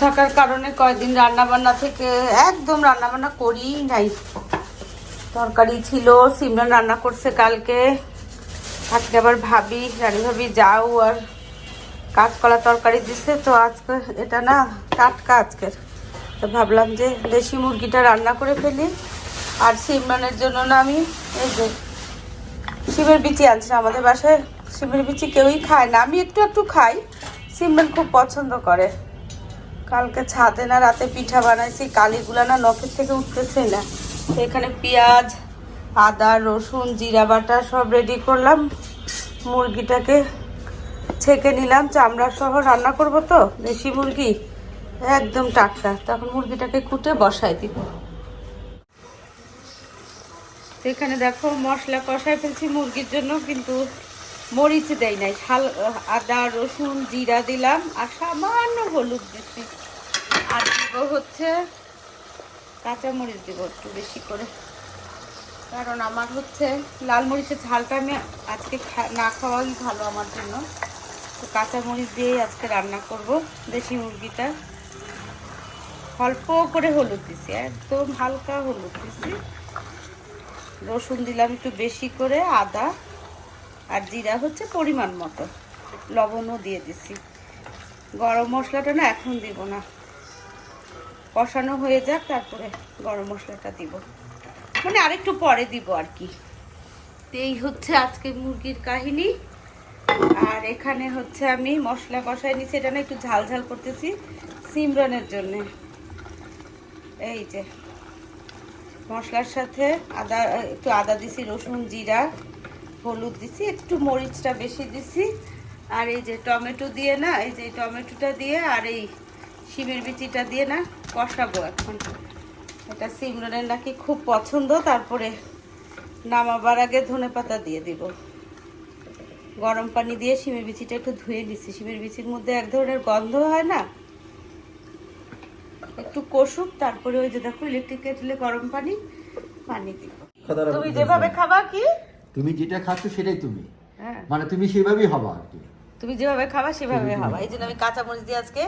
থাকার কারণে কয়েকদিন রান্না বান্না থেকে একদম রান্না বান্না করি নাই। তরকারি ছিল, সিমরান রান্না করছে কালকে। আজকে আবার ভাবি, রানী ভাবি, যাও আর কাঁচকলা তরকারি দিছে, তো আজকে এটা না টাটকা আজকের। তো ভাবলাম যে দেশি মুরগিটা রান্না করে ফেলি। আর সিমরানের জন্য না আমি এই যে শিমের বিচি আনছি আমাদের বাসায় শিমের বিচি কেউই খায় না। আমি একটু একটু খাই, সিমরান খুব পছন্দ করে। কালকে ছাদে না রাতে পিঠা বানাইছি, কালিগুলা না নখের থেকে উঠতেছে না। এখানে পেঁয়াজ, আদা, রসুন, জিরা বাটা সব রেডি করলাম। মুরগিটাকে ছেঁকে নিলাম। চামড়া সহ রান্না করব তো, দেশি মুরগি? একদম টাটকা। তখন মুরগিটাকে কুটে বসাই দিব। এখানে দেখো মশলা কষাই ফেলছি মুরগির জন্য, কিন্তু মরিচ দেয় নাই, শাল, আদা, রসুন, জিরা দিলাম আর সামান্য হলুদ দিচ্ছি আর দিব হচ্ছে কাঁচা মরিচ দিব একটু বেশি করে। কারণ আমার হচ্ছে লাল মরিচের ঝালটা আমি আজকে না খাওয়াই ভালো আমার জন্য। তো কাঁচা মরিচ দিয়েই আজকে রান্না করব দেশি মুরগিটা। অল্প করে হলুদ দিছি, একদম হালকা হলুদ দিছি। রসুন দিলাম একটু বেশি করে, আদা। আর জিরা হচ্ছে পরিমাণ মতো। লবণও দিয়ে দিছি। গরম মশলাটা না এখন দিব না। কষানো হয়ে যাক, তারপরে গরম মশলাটা দিব। মানে আরেকটু পরে দিব আর কি। এই হচ্ছে আজকে মুরগির কাহিনী। আর এখানে হচ্ছে আমি মশলা কষাই নিচ্ছি এটা না একটু ঝাল ঝাল করতেছি সিমরনের জন্য। এই যে মশলার সাথে আদা, একটু আদা দিছি, রসুন, জিরা। হলুদ দিছি একটু মরিচটা বেশি দিছি। আর এই যে টমেটো দিয়ে না এই যে টমেটোটা দিয়ে আর এই শিমের বিচিটা দিয়ে না কষাবো এখন। এটা সিমরনের নাকি খুব পছন্দ তারপরে নামাবার আগে ধনে পাতা দিয়ে দিব। গরম পানি দিয়ে শিমের বিচিটা একটু ধুয়ে দিছি শিমের বিচির মধ্যে এক ধরনের গন্ধ হয় না। একটু কষুক তারপরে ওই যে দেখো ইলেকট্রিক কেটলে গরম পানি পানি দিব। তুমি যেভাবে খাবা কি? তুমি যেটা খাচ্ছ সেটাই তুমি। হ্যাঁ। মানে তুমি সেভাবেই হবা আর কি। তুমি যেভাবে খাবা সেভাবে খাবা এই জন্য আমি কাঁচা মরিচ দিয়ে আজকে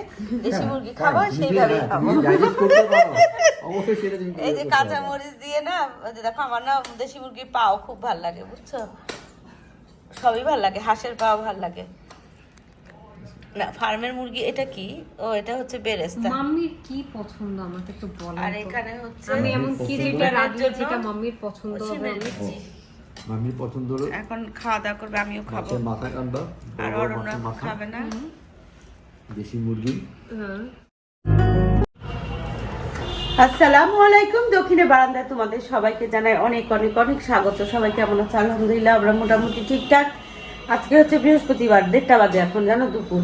দেশি হ্যাঁ, মুরগি হ্যাঁ, খাব। সেইভাবে খাব এই যে কাঁচা মরিচ দিয়ে না দেখো আমার না দেশি মুরগির পাও খুব ভালো লাগে বুঝছ? সবই ভালো লাগে হাঁসের পাও ভালো লাগে। না ফার্মের মুরগি এটা কি? ও এটা হচ্ছে বেরেস্তা। মাম্মির কি পছন্দ আমাকে একটু বলো আর এখানে হচ্ছে আমি এমন কি যেটা রাখলে যেটা মাম্মির পছন্দ হবে। মামির পছন্দ হলো। এখন খাওয়া দাওয়া করবে আমিও খাব। মাথা কান্ডা আর অরণ্য খাবে না। দেশি মুরগি। হ্যাঁ। আসসালামু আলাইকুম দক্ষিণে বারান্দায় তোমাদের সবাইকে জানাই অনেক অনেক অনেক স্বাগত। সবাই কেমন আছে? আলহামদুলিল্লাহ আমরা মোটামুটি ঠিকঠাক। আজকে হচ্ছে বৃহস্পতিবার দেড়টা বাজে এখন জানো দুপুর।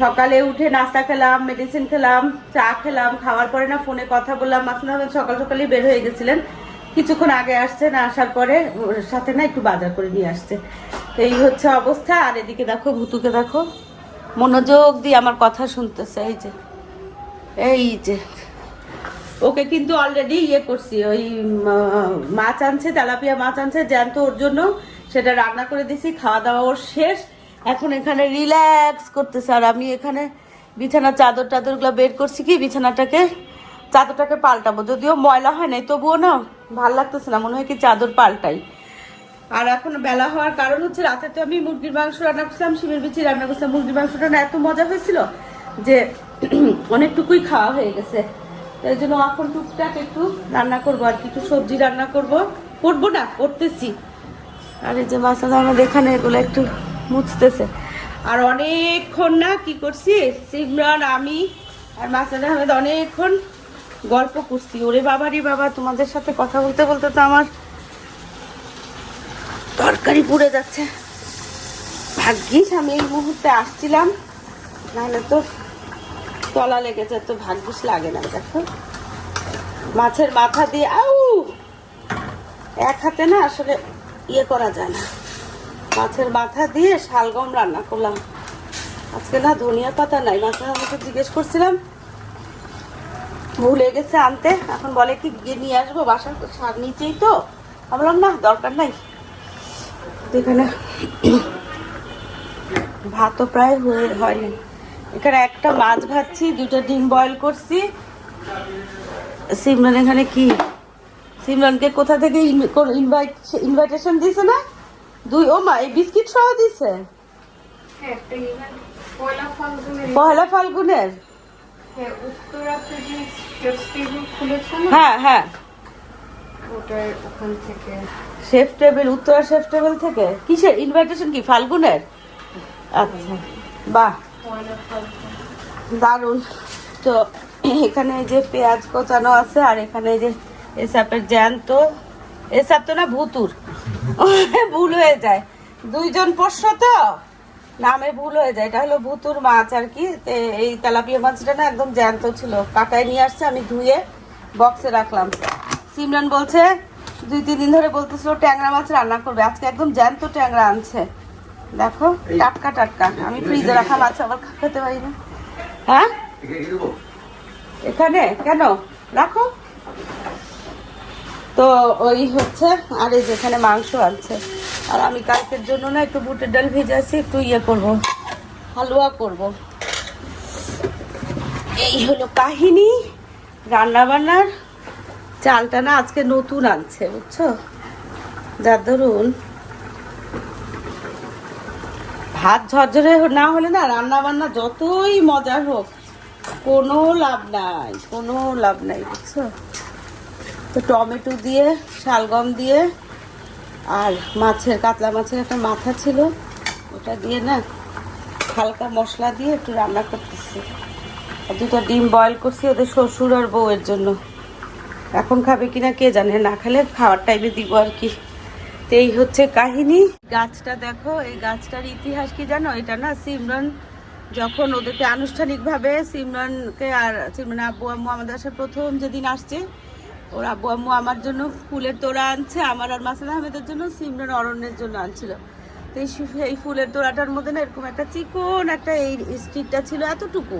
সকালে উঠে নাস্তা খেলাম মেডিসিন খেলাম চা খেলাম খাওয়ার পরে না ফোনে কথা বললাম। আহমেদ সকাল সকালেই বের হয়ে গেছিলেন। কিছুক্ষণ আগে আসছে, না আসার পরে সাথে না একটু বাজার করে নিয়ে আসছে। তো এই হচ্ছে অবস্থা। আর এদিকে দেখো, ভুতুকে দেখো। মনোযোগ দিয়ে আমার কথা শুনতেছে, এই যে এই যে। ওকে কিন্তু অলরেডি ইয়ে করছি, ওই মাছ আনছে, তেলাপিয়া মাছ আনছে, জ্যান্ত ওর জন্য। সেটা রান্না করে দিছি, খাওয়া দাওয়া ওর শেষ। এখন এখানে রিল্যাক্স করতেছে। আর আমি এখানে বিছানা চাদর টাদরগুলো বের করছি কি, বিছানাটাকে, চাদরটাকে পাল্টাবো। যদিও ময়লা হয় নাই, তবুও না ভালো লাগতেছে না, মনে হয় কি চাদর পাল্টাই। আর এখন বেলা হওয়ার কারণ হচ্ছে রাতে তো আমি মুরগির মাংস রান্না করছিলাম, শিমের বিচি রান্না করছিলাম। মুরগির মাংসটা না এত মজা হয়েছিল যে অনেকটুকুই খাওয়া হয়ে গেছে। তাই জন্য এখন টুকটাক একটু রান্না করব আর কি, একটু সবজি রান্না করব। করব না, করতেছি। আর এই যে মাসাদ আমাদের এখানে এগুলো একটু মুছতেছে। আর অনেকক্ষণ না কি করছি সিমরান আমি আর মাসাদ আহমেদ অনেকক্ষণ গল্প করছি। ওরে বাবারি বাবা, তোমাদের সাথে কথা বলতে বলতে তো আমার তরকারি পুড়ে যাচ্ছে। ভাগ্যিস আমি এই মুহূর্তে আসছিলাম, নাহলে তো তলা লেগেছে তো ভাগ্যিস লাগে না, দেখো। মাছের মাথা দিয়ে, আউ! এক হাতে না আসলে ইয়ে করা যায় না। মাছের মাথা দিয়ে শালগম রান্না করলাম। আজকে না ধনিয়া পাতা নাই মাথা আমাকে জিজ্ঞেস করছিলাম ভুলে গেছে আনতে। এখন বলে কি গিয়ে নিয়ে আসব বাসার সার নিচেই তো। আমি বললাম না দরকার নাই। তো এখানে ভাতও প্রায় হয়ে হয়নি। এখানে একটা মাছ ভাজছি দুটো ডিম বয়েল করছি। সিমরান এখানে কি? সিমরানকে কোথা থেকে ইনভাইট ইনভাইটেশন দিছে না? দুই ও মা এই বিস্কিট সহ দিছে? পয়লা ফাল্গুনের। পহেলা ফাল্গুনের? হ্যাঁ, হ্যাঁ হ্যাঁ। ওটার ওখান থেকে। Chef table Uttara chef table থেকে? কিসের? ইনভাইটেশন কি? ফাল্গুনের? আচ্ছা। বাহ। দারুণ। তো এখানে যে পেঁয়াজ কোচানো আছে আর এখানে যে এসাপের জ্যান্ত। এসাপ তো না ভুতুর। ভুল হয়ে যায়। দুইজন পোষ্য তো? নামে ভুল হয়ে যায়। এটা হলো ভুতুর মাছ আর কি। এই তেলাপিয়া মাছটা না একদম জ্যান্ত ছিল। কাটায় নিয়ে আসছে, আমি ধুয়ে বক্সে রাখলাম। সিমরান বলছে, দুই, তিন দিন ধরে বলতেছিল ট্যাংরা মাছ রান্না করবে। আজকে একদম জ্যান্ত ট্যাংরা আনছে। দেখো, টাটকা টাটকা। আমি ফ্রিজে রাখা মাছ আবার খেতে পারি না হ্যাঁ? এখানে? কেন? রাখো। তো ওই হচ্ছে, আর এই যেখানে মাংস আছে আর আমি কালকের জন্য না একটু বুটের ডাল ভেজাছি একটু ইয়ে করব, হালুয়া করব। এই হলো কাহিনী রান্না বান্নার চালটা না আজকে নতুন আনছে, বুঝছ? যার ধরুন, ভাত ঝরঝরে না হলে না রান্না বান্না যতই মজার হোক, কোনো লাভ নাই, কোনো লাভ নাই, বুঝছ? তো টমেটো দিয়ে, শালগম দিয়ে আর মাছের, কাতলা মাছের একটা মাথা ছিল, ওটা দিয়ে না হালকা মশলা দিয়ে একটু রান্না করতেছি। আর দুটো ডিম বয়েল করছি ওদের শ্বশুর আর বউয়ের জন্য। এখন খাবে কিনা কে জানে, না খেলে খাওয়ার টাইমে দিব আর কি। তো এই হচ্ছে কাহিনী। গাছটা দেখো, এই গাছটার ইতিহাস কি জানো? এটা না সিমরন, যখন ওদেরকে আনুষ্ঠানিকভাবে সিমরনকে আর, সিমরন আব্বু আম্মু আমাদের আসার প্রথম যেদিন আসছে ওর আব্বু আম্মু আমার জন্য ফুলের তোড়া আনছে, আমার আর মাসাদ আহমেদের জন্য সিমরন অরণ্যের জন্য আনছিল। তো এই ফুলের তোড়াটার মধ্যে না এরকম একটা চিকন একটা এই স্টিকটা ছিল এতটুকু।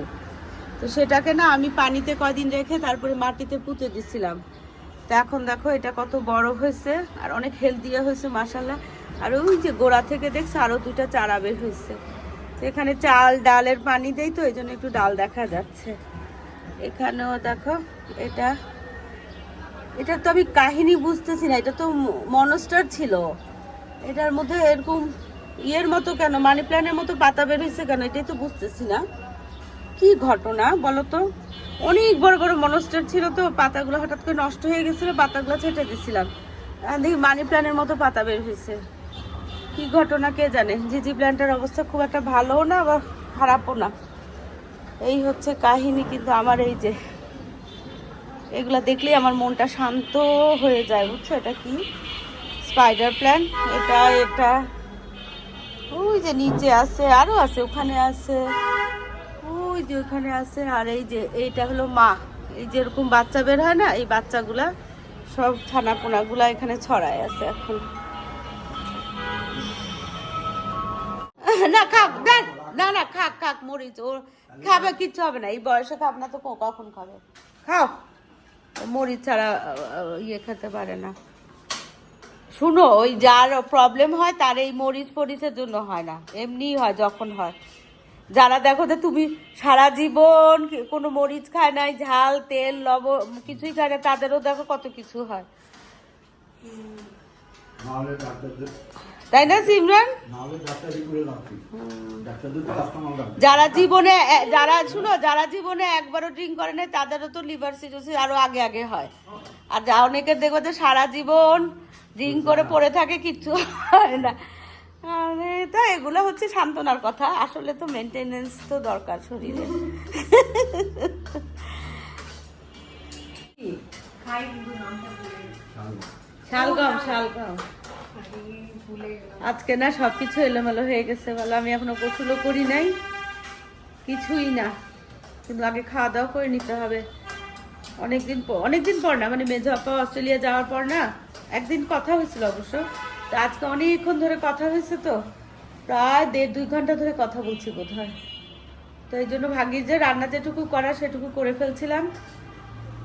তো সেটাকে না আমি পানিতে কয়দিন রেখে তারপরে মাটিতে পুঁতে দিছিলাম। তো এখন দেখো এটা কত বড় হয়েছে আর অনেক হেলদিও হয়েছে মাসাল্লাহ আর ওই যে গোড়া থেকে দেখছ আরও দুটা চারা বের হয়েছে। তো এখানে চাল, ডালের পানি দেই তো, এই জন্য একটু ডাল দেখা যাচ্ছে। এখানেও দেখো এটা এটা তো আমি কাহিনী বুঝতেছি না, এটা তো মনস্টার ছিল। এটার মধ্যে এরকম ইয়ের মতো কেন মানি প্ল্যানের মতো পাতা বের হয়েছে কেন, এটাই তো বুঝতেছি না। কি ঘটনা বলো তো? অনেক বড় বড় মনস্টার ছিল তো, পাতাগুলো হঠাৎ করে নষ্ট হয়ে গেছিল, পাতাগুলো ছেটে দিছিলাম। দেখি মানি প্ল্যানের মতো পাতা বের হয়েছে। কি ঘটনা কে জানে? জিজি প্ল্যান্টের অবস্থা খুব একটা ভালোও না, আবার খারাপও না। এই হচ্ছে কাহিনী কিন্তু আমার এই যে এগুলা দেখলেই আমার মনটা শান্ত হয়ে যায়, বুঝছ? এটা কি? স্পাইডার প্ল্যান এটা এটা ওই যে নিচে আছে, আরও আছে, ওখানে আছে। ওই যে ওখানে আছে, আর এই যে, এইটা হলো মা। এই যে এরকম বাচ্চা বের হয় না, এই বাচ্চাগুলা সব ছানা পোনাগুলা এখানে ছড়ায় আছে এখন। না, খাক না না, খাক খাক, মরিচ, ও খাবে, কিচ্ছু হবে না। এই বয়সে খাব না তো কখন খাবে? খাও। মরিচ ছাড়া ইয়ে খেতে পারে না। শুনো, ওই যার প্রবলেম হয়, তার এই মরিচ ফরিচের জন্য হয় না। এমনিই হয়, যখন হয়। যারা দেখো যে তুমি সারা জীবন কোনো মরিচ খায় নাই, ঝাল, তেল, লবণ, কিছুই খায় না তাদেরও দেখো কত কিছু হয়। তাই না সিমরান? যারা জীবনে যারা শুনো যারা জীবনে একবারও ড্রিঙ্ক করে না তাদেরও তো লিভার সিরোসিস আরও আগে আগে হয়। আর যা অনেকের দেখব যে সারা জীবন ড্রিঙ্ক করে পড়ে থাকে কিচ্ছু হয় না। আরে তা এগুলো হচ্ছে সান্ত্বনার কথা। আসলে তো মেনটেনেন্স তো দরকার শরীরে। শালগম শালগম। আজকে না সবকিছু এলোমেলো হয়ে গেছে বলো। আমি এখনও গোসলও করি নাই। কিছুই না। কিন্তু আগে খাওয়া দাওয়া করে নিতে হবে। অনেকদিন অনেকদিন পর না মানে মেজো আপা অস্ট্রেলিয়া যাওয়ার পর না একদিন কথা হয়েছিল অবশ্য। তো আজকে অনেকক্ষণ ধরে কথা হয়েছে তো। প্রায় দেড় দুই ঘণ্টা ধরে কথা বলছি বোধ হয় তো এই জন্য ভাগ্যিস যে রান্না যেটুকু করা সেটুকু করে ফেলছিলাম।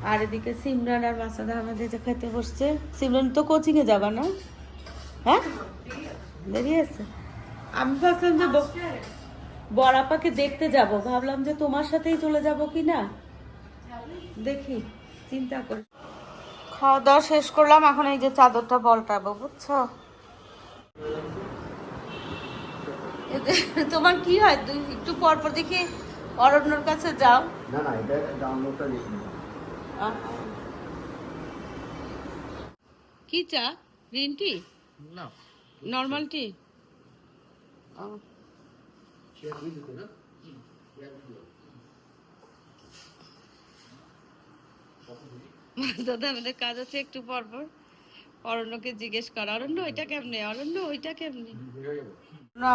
আর এদিকে সিমরান আর মাসাদ আহমেদ যে খেতে বসছে। সিমরান তো কোচিংয়ে যাবা না? হ্যাঁ? দেরি আছে আমি ভাবছিলাম যে বড়াপাকে দেখতে যাব। ভাবলাম যে তোমার সাথেই চলে যাব কি না? দেখি চিন্তা করি। খাওয়া দাওয়া শেষ করলাম এখন এই যে চাদরটা বলটাবো বুঝছ? তোমার কি হয়? তুই একটু পর পর দেখি অরণ্যর কাছে যাও। না না এটা ডাউনলোডটা আহ। কি চা? Green tea? না। নর্মাল টি দাদা আমাদের কাজ আছে একটু পর পর। অরণ্যকে জিজ্ঞেস করা অরণ্য ওইটা কেমনে? অরণ্য ওইটা কেমনে?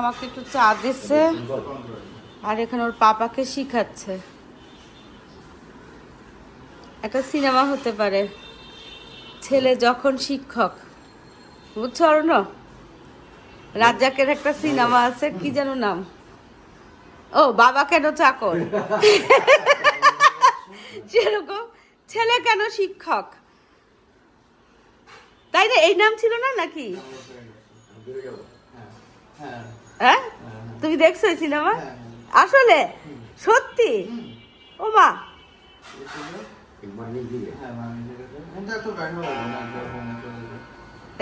আমাকে একটু চা দিচ্ছে আর এখানে ওর পাপাকে শিখাচ্ছে। একটা সিনেমা হতে পারে। ছেলে যখন শিক্ষক বুঝছ অরণ্য রাজ্জাকের একটা সিনেমা আছে কি যেন নাম? ও বাবা কেন চাকর? সেরকম ছেলে কেন শিক্ষক? তাই না এই নাম ছিল না নাকি? হ্যাঁ? হ্যাঁ তুমি দেখছ এই সিনেমা? আসলে সত্যি? ও মা।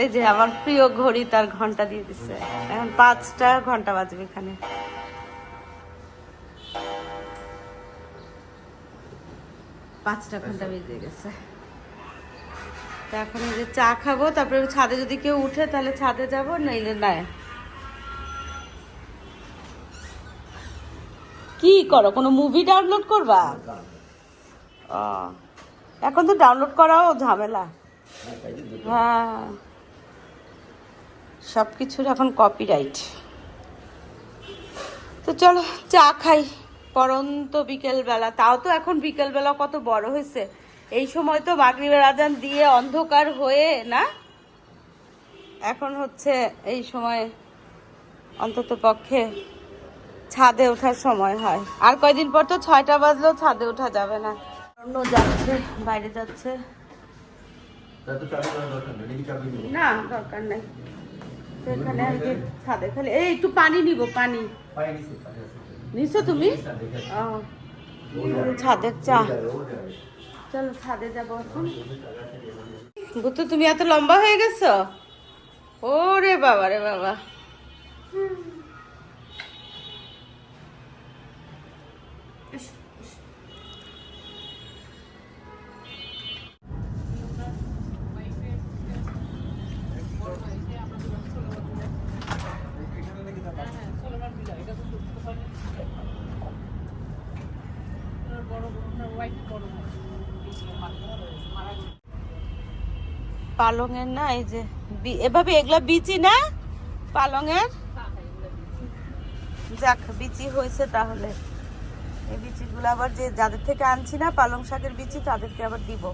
এই যে আমার প্রিয় ঘড়ি তার ঘণ্টা দিয়ে দিচ্ছে এখন পাঁচটা ঘণ্টা বাজবে এখানে। পাঁচটা ঘণ্টা বেজে গেছে। তা এখন যে চা খাব, তারপরে ছাদে যদি কেউ উঠে তাহলে ছাদে যাব, নইলে নাই। কি করো, কোনো মুভি ডাউনলোড করবা? এখন তো ডাউনলোড করাও ঝামেলা। হ্যাঁ। সব কিছুর এখন কপিরাইট তো চলো চা খাই। পরন্ত বিকেলবেলা। তাও তো এখন বিকেলবেলা কত বড় হয়েছে। এই সময় তো মাগরিবের আজান দিয়ে অন্ধকার হয়ে না? এখন হচ্ছে এই সময় অন্তত পক্ষে ছাদে ওঠার সময় হয়। আর কয়দিন পর তো ছয়টা বাজলেও ছাদে ওঠা যাবে না। অন্য যাচ্ছে বাইরে যাচ্ছে। না দরকার নাই। তো এখানে ছাদে খালি এই একটু পানি নিব পানি। নিছো তুমি? ছাদের চা। চলো ছাদে যাব এখন। গুতু তুমি এত লম্বা হয়ে গেছো? রে বাবা রে বাবা। পালংয়ের না, এই যে এভাবে এগুলা বিচি না? পালংয়ের যাক, বিচি হয়েছে তাহলে। এই বিচিগুলো আবার যে যাদের থেকে আনছি না পালং শাকের বিচি, তাদেরকে আবার দিব।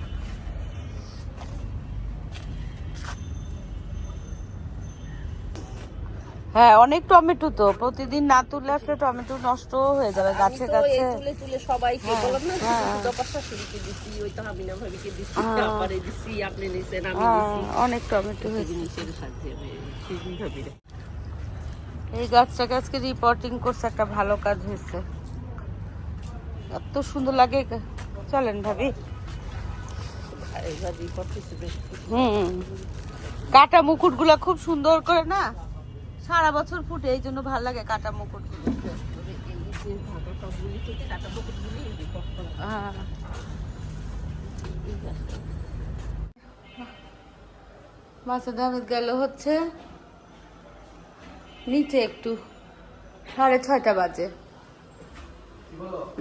হ্যাঁ অনেক টমেটো তো। প্রতিদিন না তুললে আসলে টমেটো নষ্ট হয়ে যাবে গাছে গাছে। তুলে তুলে সবাইকে হ্যাঁ, বললাম না হ্যাঁ। শাশুড়িকে দিছি ওই তো হামিনা ভাবিকে দিছি হ্যাঁ। দিছি আপনি নিছেন আমি দিছি অনেক টমেটো হয়েছে। জিনিসের সাথে এই গাছটাকে আজকে রিপোর্টিং করছে একটা ভালো কাজ হয়েছে। এত সুন্দর লাগে। চলেন ভাবি। হুম। কাটা মুকুট খুব সুন্দর করে না? সারা বছর ফুটে, এই জন্য ভালো লাগে কাটা মুকুট মাসুদ গেল হচ্ছে নিচে একটু, সাড়ে ছয়টা বাজে।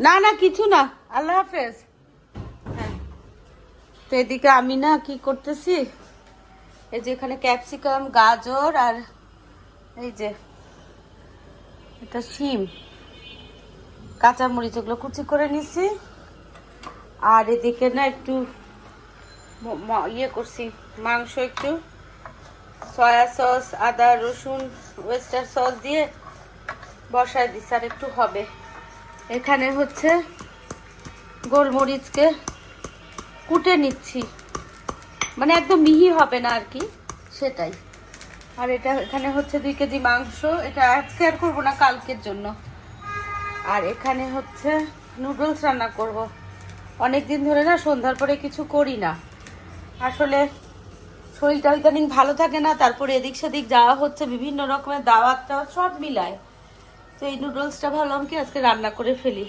না না, কিছু না, আল্লাহ হাফেজ। হ্যাঁ তো এদিকে আমি না কি করতেছি? এই যে এখানে ক্যাপসিকাম, গাজর আর এই যে, এটা শিম। কাঁচা মরিচ এগুলো কুচি করে নিছি। আর এদিকে না একটু ইয়ে করছি, মাংস একটু, সয়া সস, আদা, রসুন, ওয়েস্টার সস দিয়ে বসায় দিছি, আর একটু হবে। এখানে হচ্ছে গোলমরিচকে কুটে নিচ্ছি। মানে একদম মিহি হবে না আর কি, সেটাই। আর এটা এখানে হচ্ছে দুই কেজি মাংস। এটা আজকে আর করব না কালকের জন্য। আর এখানে হচ্ছে নুডলস রান্না করব। অনেক দিন ধরে না সন্ধ্যার পরে কিছু করি না। আসলে শরীরটা ইদানিং ভালো থাকে না, তারপরে এদিক সেদিক যাওয়া হচ্ছে, বিভিন্ন রকমের দাওয়াত সব মিলায়। তো এই নুডলসটা ভাবলাম কি আজকে রান্না করে ফেলি।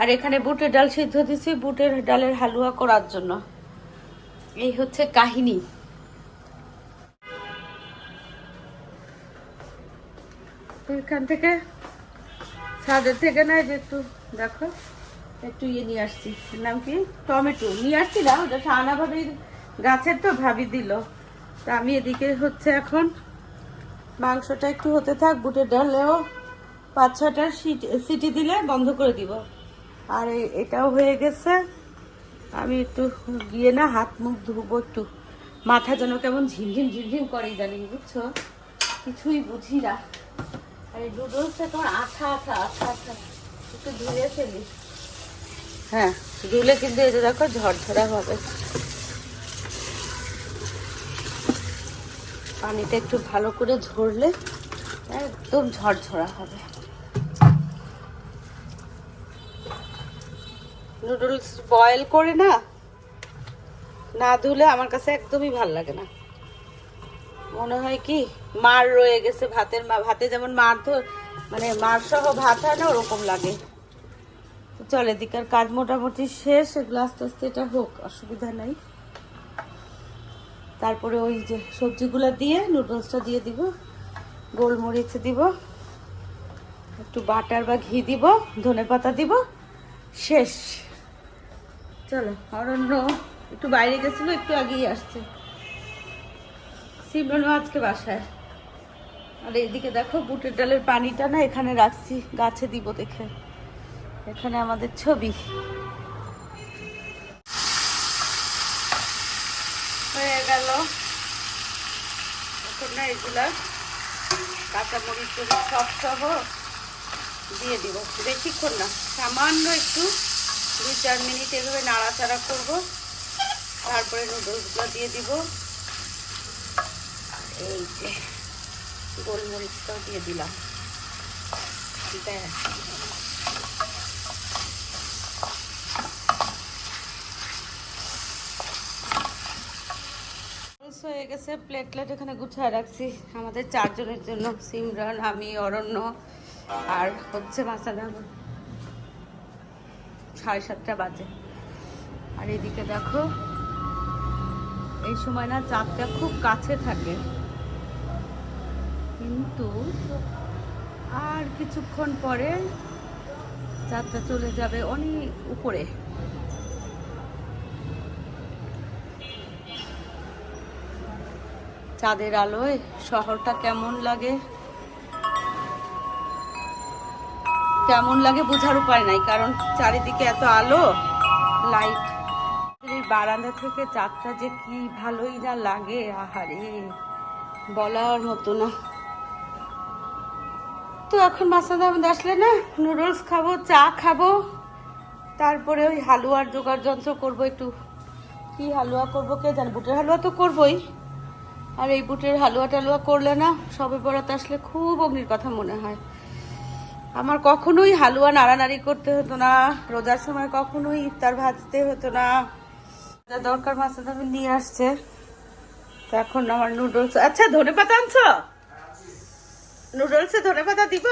আর এখানে বুটের ডাল সিদ্ধ দিচ্ছি বুটের ডালের হালুয়া করার জন্য। এই হচ্ছে কাহিনী। এখান থেকে ছাদের থেকে না যে একটু দেখো, একটু ইয়ে নিয়ে আসছি। নাম কি? টমেটো। নিয়ে আসছি না, ওটা সানা ভাবির গাছের তো ভাবি দিল। তা আমি এদিকে হচ্ছে এখন মাংসটা একটু হতে থাক বুটের ডালেও পাঁচ ছটা সিটি দিলে বন্ধ করে দিব। আর এটাও হয়ে গেছে। আমি একটু গিয়ে না হাত মুখ ধুবো একটু। মাথা যেন কেমন ঝিমঝিম ঝিমঝিম করে জানি বুঝছ? কিছুই বুঝি না। আর এই নুডলসটা তোমার আঠা আঠা আঠা আঠা। একটু ধুয়ে ফেলি। হ্যাঁ ধুলে কিন্তু যে দেখো ঝরঝরা হবে। পানিটা একটু ভালো করে ঝরলে একদম ঝরঝরা হবে। নুডলস বয়েল করে না না ধুলে আমার কাছে একদমই ভালো লাগে না। মনে হয় কি, মার রয়ে গেছে ভাতের মা ভাতে যেমন মার মানে মার সহ ভাত হয় না, ওরকম লাগে। চল, এদিকের কাজ মোটামুটি শেষ, এগুলো আস্তে আস্তে এটা হোক, অসুবিধা নাই। তারপরে ওই যে সবজিগুলো দিয়ে নুডলসটা দিয়ে দিব, গোলমরিচ দিব, একটু বাটার বা ঘি দিব, ধনে পাতা দিব, শেষ। চলো, অরণ্য একটু বাইরে গেছিল, একটু আগেই আসছে। সিমরনও আজকে বাসায়। আর এইদিকে দেখো, বুটের ডালের পানিটা না এখানে রাখছি, গাছে দিব দেখে। এখানে আমাদের ছবি। হয়ে গেল। এখন না এগুলা কাঁচামরিচ সব সহ দিয়ে দিব। বেশিক্ষণ না, সামান্য একটু, দুই চার মিনিট এভাবে নাড়াচাড়া করব। তারপরে নুডলসগুলো দিয়ে দিব। এই যে গোলমরিচটাও দিয়ে দিলাম। ব্যাস হয়ে গেছে প্লেট প্লেট এখানে গুছায় রাখছি আমাদের চারজনের জন্য, সিমরান, আমি, অরণ্য আর হচ্ছে মাসাদা সাড়ে সাতটা বাজে। আর এদিকে দেখো, এই সময় না চাঁদটা খুব কাছে থাকে। কিন্তু আর কিছুক্ষণ পরে চাঁদটা চলে যাবে অনেক উপরে। চাঁদের আলোয় শহরটা কেমন লাগে? কেমন লাগে বোঝার উপায় নাই, কারণ চারিদিকে এত আলো লাইট বারান্দা থেকে চাঁদটা যে কি ভালোই না লাগে, আহারে, বলার মতো না। তো এখন মাসাদ আহমেদ আসলে না নুডলস খাব, চা খাব। তারপরে ওই হালুয়ার জোগাড় যন্ত্র করব একটু। কি হালুয়া করব কে জানে, বুটের হালুয়া তো করবোই। আর এই বুটের হালুয়া টালুয়া করলে না, সবে বরাত আসলে খুব অগ্নির কথা মনে হয়। আমার কখনোই হালুয়া নাড়ানাড়ি করতে হতো না, রোজার সময় কখনোই ইফতার ভাজতে হতো না। যা দরকার মাছের দামে নিয়ে আসছে। তো এখন আমার নুডলস আচ্ছা ধনে পাতা আনছো? নুডলসে ধনে পাতা দিব?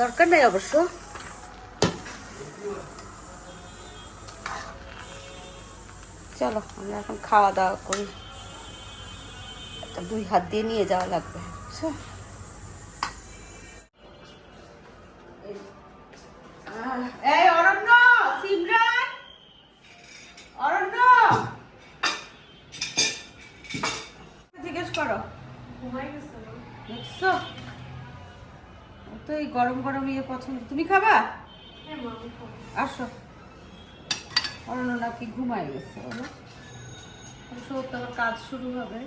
দরকার নেই অবশ্য। চলো, আমরা এখন খাওয়া দাওয়া করি। দুই হাত দিয়ে নিয়ে যাওয়া লাগবে, বুঝছ? পছন্দ? তুমি খাবা? আসো। অরণ্য নাকি ঘুমায় গেছে ওর কাজ শুরু হবে।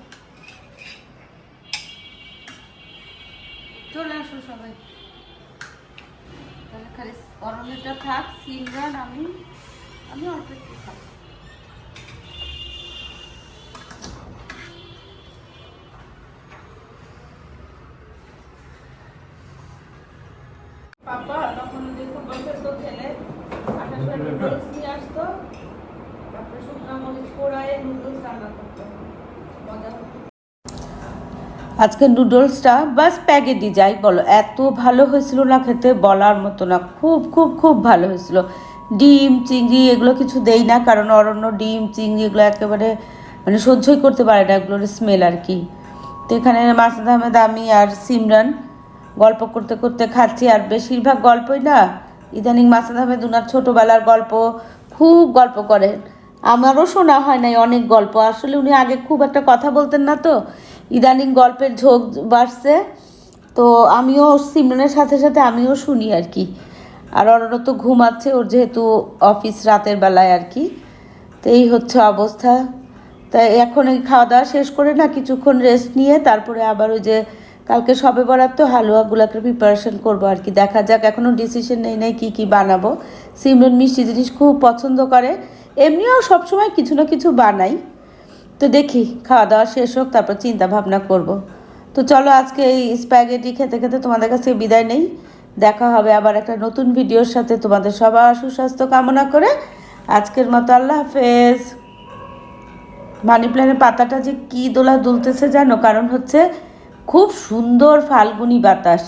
চলে আসো সবাই। তাহলে খালি অরণ্যটা থাক সিমরান আমি আমি অল্প একটু খাব নুডলস নিয়ে আসতো তারপরে শুকনো মরিচ পোড়ায় নুডলস রান্না করতো মজা হতো আজকে নুডলসটা বা স্প্যাগেটি যাই বলো, এত ভালো হয়েছিল না খেতে? বলার মতো না, খুব খুব খুব ভালো হয়েছিল। ডিম, চিংড়ি এগুলো কিছু দেই না, কারণ অরণ্য ডিম, চিংড়ি এগুলো একেবারে মানে সহ্যই করতে পারে না, এগুলোর স্মেল আর কি। তো এখানে মাসুদ আহমেদ, আমি আর সিমরান গল্প করতে করতে খাচ্ছি, আর বেশিরভাগ গল্পই না, ইদানিং মাসুদ আহমেদ উনার ছোটোবেলার গল্প খুব গল্প করেন। আমারও শোনা হয় নাই অনেক গল্প, আসলে উনি আগে খুব একটা কথা বলতেন না তো ইদানিং গল্পের ঝোঁক বাড়ছে। তো আমিও সিমরানের সাথে সাথে আমিও শুনি আর কি। আর অরণ্য তো ঘুমাচ্ছে, ওর যেহেতু অফিস রাতের বেলায় আর কি। তো এই হচ্ছে অবস্থা। তাই এখন এই খাওয়া দাওয়া শেষ করে না, কিছুক্ষণ রেস্ট নিয়ে তারপরে আবার ওই যে কালকে সবে বরাত তো হালুয়াগুলোকে প্রিপারেশন করব আর কি। দেখা যাক এখনও ডিসিশন নেই, নাই কী কী বানাবো। সিমরন মিষ্টি জিনিস খুব পছন্দ করে। এমনিও সবসময় কিছু না কিছু বানাই। তো দেখি খাওয়া দাওয়া শেষ হোক, তারপর চিন্তা ভাবনা করব। তো চলো আজকে এই স্প্যাগেটি খেতে খেতে তোমাদের কাছে বিদায় নেই। দেখা হবে আবার একটা নতুন ভিডিওর সাথে। তোমাদের সবার সুস্বাস্থ্য কামনা করে আজকের মতো আল্লাহ হাফেজ। মানি প্ল্যানের পাতাটা যে কি দোলা দুলতেছে জানো? কারণ হচ্ছে খুব সুন্দর ফাল্গুনি বাতাস।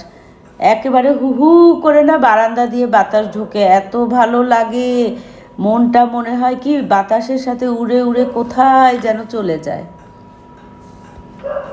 একেবারে হু হু করে না বারান্দা দিয়ে বাতাস ঢোকে। এত ভালো লাগে। মনটা মনে হয় কি বাতাসের সাথে উড়ে উড়ে কোথায় যেন চলে যায়।